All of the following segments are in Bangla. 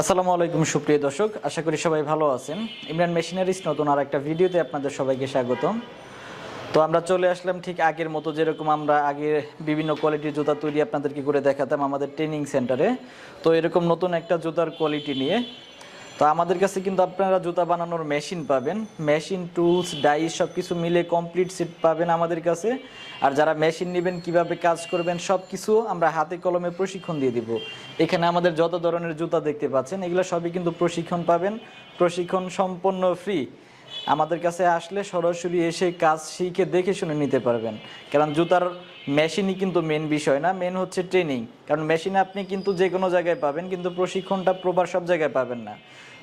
আসসালামু আলাইকুম, সুপ্রিয় দর্শক। আশা করি সবাই ভালো আছেন। ইমরান মেশিনারিস নতুন আর একটা ভিডিওতে আপনাদের সবাইকে স্বাগতম। তো আমরা চলে আসলাম ঠিক আগের মতো, যেরকম আমরা আগে বিভিন্ন কোয়ালিটির জুতা তৈরি আপনাদেরকে করে দেখাতাম আমাদের ট্রেনিং সেন্টারে। তো এরকম নতুন একটা জুতার কোয়ালিটি নিয়ে তো আমাদের কাছে কিন্তু আপনারা জুতা বানানোর মেশিন পাবেন। মেশিন, টুলস, ডাই সব কিছু মিলে কমপ্লিট সেট পাবেন আমাদের কাছে। আর যারা মেশিন নেবেন, কীভাবে কাজ করবেন সব কিছু আমরা হাতে কলমে প্রশিক্ষণ দিয়ে দিব। এখানে আমাদের যত ধরনের জুতা দেখতে পাচ্ছেন, এগুলো সবই কিন্তু প্রশিক্ষণ পাবেন। প্রশিক্ষণ সম্পূর্ণ ফ্রি আমাদের কাছে আসলে সরাসরি এসে কাজ শিখে দেখে শুনে নিতে পারবেন। কারণ জুতার মেশিনই কিন্তু মেন বিষয় না মেন হচ্ছে ট্রেনিং কারণ মেশিনে আপনি কিন্তু যে কোনো জায়গায় পাবেন, কিন্তু প্রশিক্ষণটা প্রবার সব জায়গায় পাবেন না।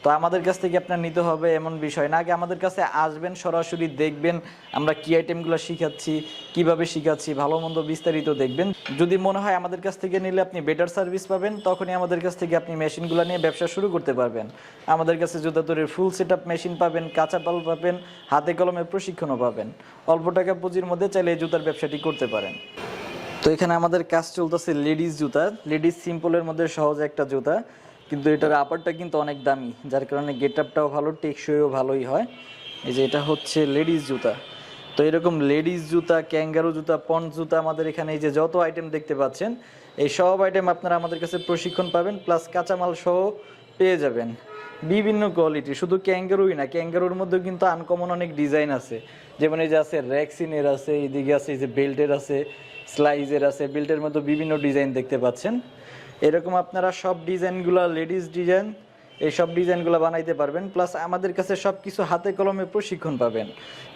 তো আমাদের কাছ থেকে আপনার নিতে হবে এমন বিষয় না। আগে আমাদের কাছে আসবেন, সরাসরি দেখবেন আমরা কি আইটেমগুলো শিখাচ্ছি, কীভাবে শিখাচ্ছি, ভালো মন্দ বিস্তারিত দেখবেন। যদি মনে হয় আমাদের কাছ থেকে নিলে আপনি বেটার সার্ভিস পাবেন, তখনই আমাদের কাছ থেকে আপনি মেশিনগুলো নিয়ে ব্যবসা শুরু করতে পারবেন। আমাদের কাছে জুতা তৈরির ফুল সেট মেশিন পাবেন, কাঁচা পাল পাবেন, হাতে কলমে প্রশিক্ষণও পাবেন। অল্প টাকা পুঁজির মধ্যে চাইলে এই জুতার ব্যবসাটি করতে পারেন। তো এখানে আমাদের কাজ চলতেছে লেডিস জুতা। লেডিস সিম্পলের মধ্যে সহজ একটা জুতা। কিন্তু এটার আপারটা কিন্তু অনেক দামি, যার কারণে গেট আপটাও ভালো, টেকসইও ভালোই হয়। এই যে এটা হচ্ছে লেডিস জুতা। তো এরকম লেডিস জুতা ক্যাঙ্গারো জুতা পন্ড জুতা আমাদের এখানে এই যে যত আইটেম দেখতে পাচ্ছেন, এই সব আইটেম আপনারা আমাদের কাছে প্রশিক্ষণ পাবেন প্লাস কাঁচামাল সহ পেয়ে যাবেন। বিভিন্ন কোয়ালিটি শুধু ক্যাঙ্গারুই না ক্যাঙ্গারুর মধ্যেও কিন্তু আনকমন অনেক ডিজাইন আছে। যেমন এই যে আছে র্যাক্সিনের আছে এইদিকে আছে এই যে বেল্টের আছে স্লাইজের আছে বেল্টের মধ্যে বিভিন্ন ডিজাইন দেখতে পাচ্ছেন। এরকম আপনারা সব ডিজাইনগুলো লেডিস ডিজাইন এই সব ডিজাইনগুলো বানাইতে পারবেন। প্লাস আমাদের কাছে সব কিছু হাতে কলমে প্রশিক্ষণ পাবেন।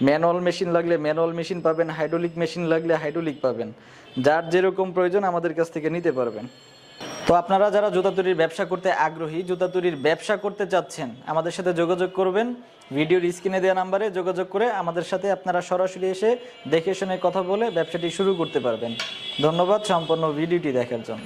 ম্যানুয়াল মেশিন লাগলে ম্যানুয়াল মেশিন পাবেন হাইড্রোলিক মেশিন লাগলে হাইড্রোলিক পাবেন। যার যেরকম প্রয়োজন আমাদের কাছ থেকে নিতে পারবেন। তো আপনারা যারা জুতা তৈরির ব্যবসা করতে আগ্রহী, জুতা তৈরির ব্যবসা করতে চাচ্ছেন, আমাদের সাথে যোগাযোগ করবেন। ভিডিওর স্ক্রিনে দেওয়া নাম্বারে যোগাযোগ করে আমাদের সাথে আপনারা সরাসরি এসে দেখে শুনে কথা বলে ব্যবসাটি শুরু করতে পারবেন। ধন্যবাদ সম্পূর্ণ ভিডিওটি দেখার জন্য।